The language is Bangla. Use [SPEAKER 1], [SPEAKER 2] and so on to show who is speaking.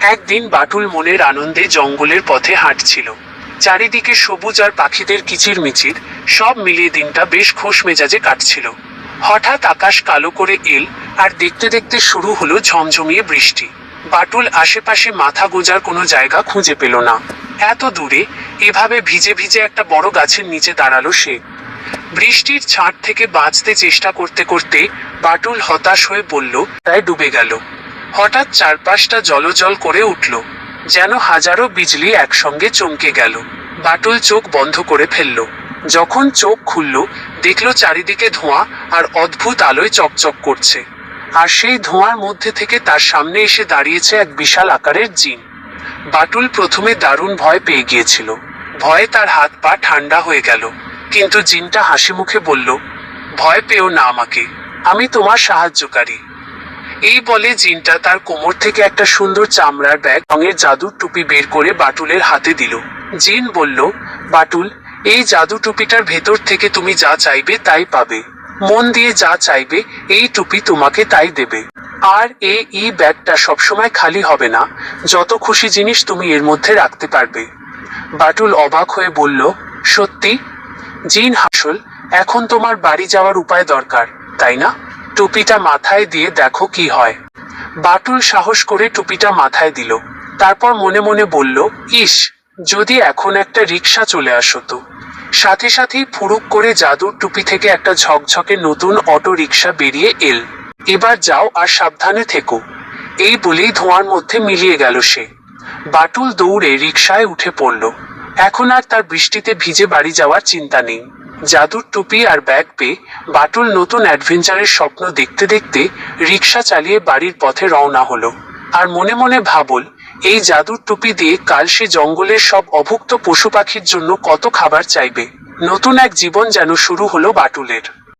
[SPEAKER 1] একদিন বাটুল মনের আনন্দে জঙ্গলের পথে হাঁটছিল। চারিদিকে সবুজ আর পাখিদের কিচিরমিচির, সব মিলিয়ে দিনটা বেশ খোশ মেজাজে কাটছিল। হঠাৎ আকাশ কালো করে এল আর দেখতে দেখতে শুরু হলো ঝমঝমিয়ে বৃষ্টি। বাটুল আশেপাশে মাথা গোজার কোনো জায়গা খুঁজে পেল না। এত দূরে এভাবে ভিজে ভিজে একটা বড় গাছের নিচে দাঁড়াল সে। বৃষ্টির ছাঁট থেকে বাঁচতে চেষ্টা করতে করতে বাটুল হতাশ হয়ে বলল, তাই ডুবে গেল। হঠাৎ চারপাশটা জলজল করে উঠল, যেন হাজারো বিজলি একসঙ্গে চমকে গেল। বাটুল চোখ বন্ধ করে ফেলল। যখন চোখ খুলল, দেখল চারিদিকে ধোঁয়া আর অদ্ভুত আলোয় চকচক করছে। আর সেই ধোঁয়ার মধ্যে থেকে তার সামনে এসে দাঁড়িয়েছে এক বিশাল আকারের জিন। বাটুল প্রথমে দারুণ ভয় পেয়ে গিয়েছিল। ভয়ে তার হাত পা ঠান্ডা হয়ে গেল, কিন্তু জিনটা হাসি মুখে বলল, ভয় পেও না আমাকে। আমি তোমার সাহায্যকারী। এই বলে জিনটা তার কোমর থেকে একটা সুন্দর চামড়ার ব্যাগ রঙের জাদুর টুপি বের করে বাটুলের হাতে দিল। জিন বলল, বাটুল, এই জাদু টুপিটার ভেতর থেকে তুমি যা চাইবে তাই পাবে। মন দিয়ে যা চাইবে, এই টুপি তোমাকে তাই দেবে। আর এ ই ব্যাগটা সবসময় খালি হবে না, যত খুশি জিনিস তুমি এর মধ্যে রাখতে পারবে। বাটুল অবাক হয়ে বলল, সত্যি? জিন হাসল, এখন তোমার বাড়ি যাওয়ার উপায় দরকার, তাই না? টুপিটা মাথায় দিয়ে দেখো কি হয়। বাটুল সাহস করে টুপিটা মাথায় দিল। তারপর মনে মনে বলল, ইস, যদি এখন একটা রিক্সা চলে আসো তো। সাথে সাথেই ফুরুক করে জাদুর টুপি থেকে একটা ঝকঝকে নতুন অটো রিক্সা বেরিয়ে এল। এবার যাও আর সাবধানে থেকো। এই বলেই ধোঁয়ার মধ্যে মিলিয়ে গেল সে। বাটুল দৌড়ে রিকশায় উঠে পড়ল। এখন আর তার বৃষ্টিতে ভিজে বাড়ি যাওয়ার চিন্তা নেই। জাদুর টুপি আর ব্যাগ পেয়ে বাটুল নতুন অ্যাডভেঞ্চারের স্বপ্ন দেখতে দেখতে রিক্সা চালিয়ে বাড়ির পথে রওনা হলো। আর মনে মনে ভাবল, এই জাদুর টুপি দিয়ে কাল সে জঙ্গলের সব অভুক্ত পশু পাখির জন্য কত খাবার চাইবে। নতুন এক জীবন যেন শুরু হলো বাটুলের।